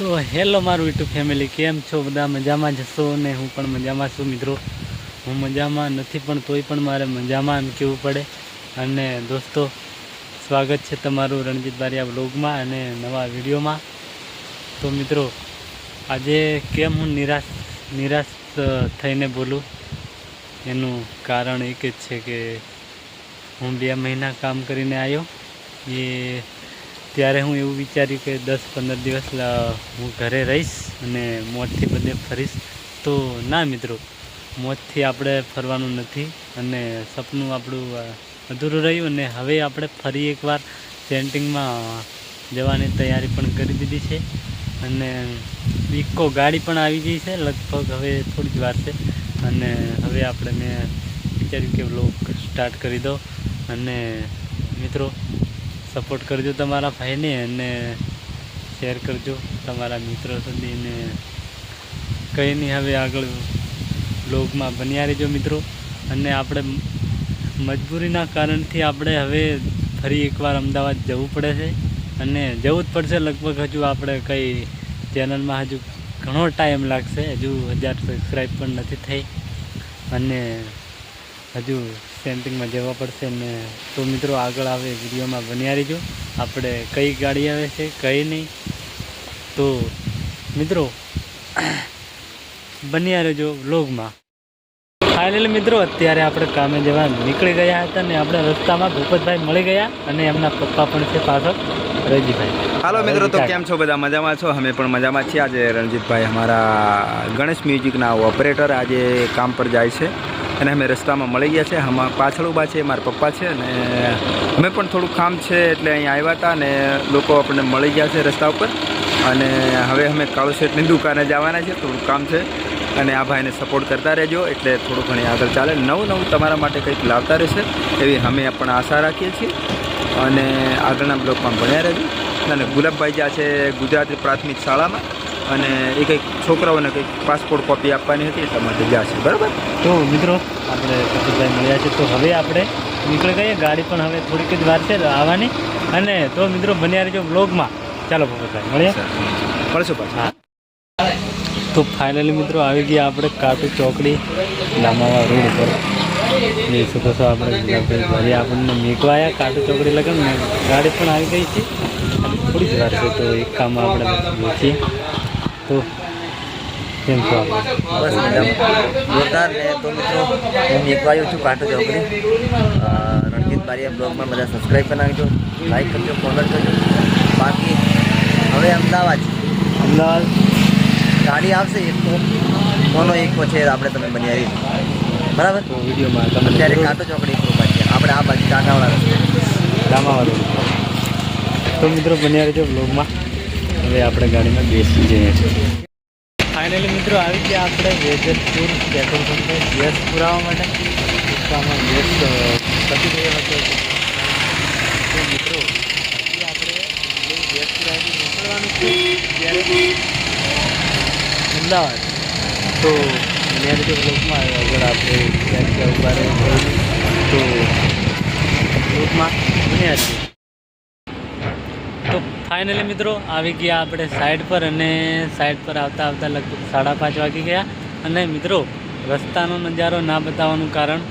તો હેલો મારું YouTube family, કેમ છો? બધા મજામાં જશો ને હું પણ મજામાં છું મિત્રો. હું મજામાં નથી પણ તોય પણ મારે મજામાં એમ કહેવું પડે. અને દોસ્તો, સ્વાગત છે તમારું રણજીત બારિયા બ્લોગમાં અને નવા વિડીયોમાં. તો મિત્રો, આજે કેમ હું નિરાશ નિરાશ થઈને બોલું? એનું કારણ એક જ છે કે હું બે મહિના કામ કરીને આવ્યો. એ ત્યારે હું એવું વિચાર્યું કે દસ પંદર દિવસ હું ઘરે રહીશ અને મોજથી બધે ફરીશ. તો ના મિત્રો મોજથી આપણે ફરવાનું નથી અને સપનું આપણું અધૂરું રહ્યું અને હવે આપણે ફરી એકવાર પેન્ટિંગમાં જવાની તૈયારી પણ કરી દીધી છે. અને ઇકો ગાડી પણ આવી ગઈ છે, લગભગ હવે થોડી વાર છે. અને હવે આપણે મેં વિચાર્યું કે વ્લોગ સ્ટાર્ટ કરી દો અને મિત્રો સપોર્ટ કરજો તમારા ભાઈને અને શેર કરજો તમારા મિત્રો સુધી ને કંઈ નહીં, હવે આગળ બ્લોગમાં બન્યા રહેજો મિત્રો. અને આપણે મજબૂરીના કારણથી આપણે હવે ફરી એકવાર અમદાવાદ જવું પડે છે. અને જવું જ પડશે, લગભગ હજુ આપણે કંઈ ચેનલમાં હજુ ઘણો ટાઈમ લાગશે. હજુ હજાર સબસ્ક્રાઈબ પણ નથી થઈ. અને હજુ સેન્ટિંગમાં જવા પડશે ને તો મિત્રો આગળ આવે વિડીયોમાં બન્યા રહીજો આપણે કઈ ગાડી આવે છે કઈ નહીં. તો મિત્રો બન્યા રહેજો વ્લોગમાં. ફાઇનલી મિત્રો અત્યારે આપણે કામે જવા નીકળી ગયા હતા ને આપણે રસ્તામાં ભૂપતભાઈ મળી ગયા અને એમના પપ્પા પણ છે પાછળ. રણજીતભાઈ. હાલો મિત્રો તો કેમ છો? બધા મજામાં છો? અમે પણ મજામાં છીએ. આજે રણજીતભાઈ અમારા ગણેશ મ્યુઝિકના ઓપરેટર આજે કામ પર જાય છે. અને અમે રસ્તામાં મળી ગયા છે. આમાં પાછળ ઊભા છે મારા પપ્પા છે અને અમે પણ થોડું કામ છે એટલે અહીં આવ્યા હતા અને લોકો આપણને મળી ગયા છે રસ્તા ઉપર. અને હવે અમે કાળુ શેઠની દુકાને જવાના છે, થોડું કામ છે. અને આ ભાઈને સપોર્ટ કરતા રહેજો, એટલે થોડું ઘણી આગળ ચાલે. નવું નવું તમારા માટે કંઈક લાવતા રહેશે, એવી અમે પણ આશા રાખીએ છીએ. અને આગળના બ્લોકમાં ભણ્યા રહેજો. અને ગુલાબભાઈ જ્યાં છે ગુજરાતી પ્રાથમિક શાળામાં અને એ કંઈક છોકરાઓને કંઈક પાસપોર્ટ કોપી આપવાની હતી એટલા માટે છે. બરાબર? તો મિત્રો આપણે ભૂપતભાઈ મળ્યા છે. તો હવે આપણે નીકળી ગઈએ. ગાડી પણ હવે થોડીક જ વાર છે આવવાની. અને તો મિત્રો બન્યા રહેજો વ્લોગમાં. ચાલો ભૂપતભાઈ મળીએ. મળશું. પાછું. હા. તો ફાઇનલી મિત્રો આવી ગયા આપણે કાટુ ચોકડી લામાવા રોડ ઉપર. એ શું કહો છો આપણે ઘરે આપણને મેકવાયા. કાટુ ચોકડી લગન ગાડી પણ આવી ગઈ છે. થોડી જ વાર છે તો એક કામ આપણે વેચીએ તો કેમ છો? બસ જોરદાર ને તો મિત્રો હું આવ્યો છું કાંટો ચોકડી. રણજીત બારીયા બ્લોગમાં બધા સબસ્ક્રાઈબ કરી નાખજો લાઈક કરજો કોમેન્ટ કરજો. બાકી હવે અમદાવાદ. અમદાવાદ. ગાડી આવશે એક તો. કોનો એક છે આપણે તમે બની આવી બરાબર? તો વિડીયોમાં તમે અત્યારે કાંટો ચોકડી ઉપર છીએ આપણે આ બાજુ કાંટાવાળા રસ્તે. લામાવા તો મિત્રો બન્યા રહેજો બ્લોગમાં. હવે આપણે ગાડીમાં બેસી જઈએ છીએ. ફાઇનલી મિત્રો, આવી ગયા આપણે વેજરપુર પેટ્રોલ પંપે ગેસ પુરાવવા માટે. આમાં ગેસ પતી ગયો હતો. તો મિત્રો આપણે ગેસ પુરાવી નીકળવાનું છે. ત્યારે અમદાવાદ. તો રહેજો બ્લોગમાં આગળ આપણે ક્યાંક ઊભા તો બ્લોગમાં બન્યા તો ફાઇનલી મિત્રો, આવી ગયા આપણે સાઈડ પર અને સાઈડ પર આવતા આવતા લગભગ સાડા પાંચ વાગી ગયા. અને મિત્રો, રસ્તાનો નજારો ના બતાવવાનું કારણ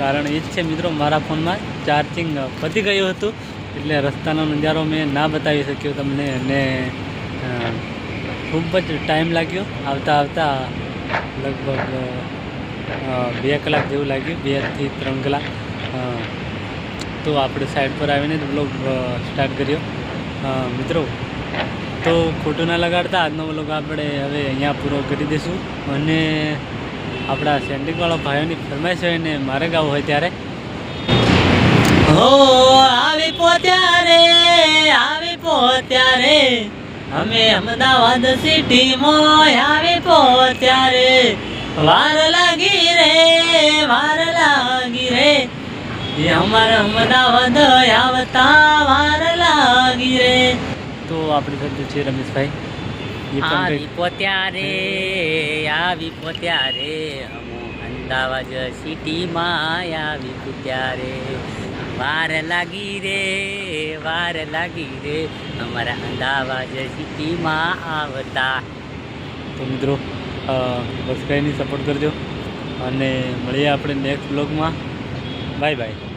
કારણ એ જ છે મિત્રો, મારા ફોનમાં ચાર્જિંગ પતી ગયું હતું, એટલે રસ્તાનો નજારો મેં ના બતાવી શક્યો તમને, અને ખૂબ જ ટાઈમ લાગ્યો. આવતા આવતા લગભગ બે કલાક જેવું લાગ્યું બેથી ત્રણ કલાક. તો આપણે સાઈડ પર આવીને બ્લોગ સ્ટાર્ટ કર્યો. મિત્રો. તો ખોટું ના લગાડતા, આજનો બ્લોગ આપણે હવે અહીંયા પૂરો કરી દઈશું. અને આપણા સેન્ટિંગવાળા ભાઈઓની ફરમાઈશ હોય ને, મારે ગાવું હોય ત્યારે. હો, આવી પોત્યારે આવી પોત્યારે અમે અમદાવાદ સિટીમાં આવી પોત્યારે વાર લાગી રે, વાર લાગી રે. અમાર અમદાવાદ આવતા તો આપણી સાથે છે રમેશભાઈ આવી કંઈક પોત્યારે આવી પોત્યારે અમો અમદાવાદ સિટીમાં આવી પોત્યારે વાર લાગી રે વાર લાગી રે અમારા અમદાવાદ સિટીમાં આવતા. તો મિત્રો કંઈ સપોર્ટ કરજો. અને મળીએ આપણે નેક્સ્ટ બ્લોગમાં બાય બાય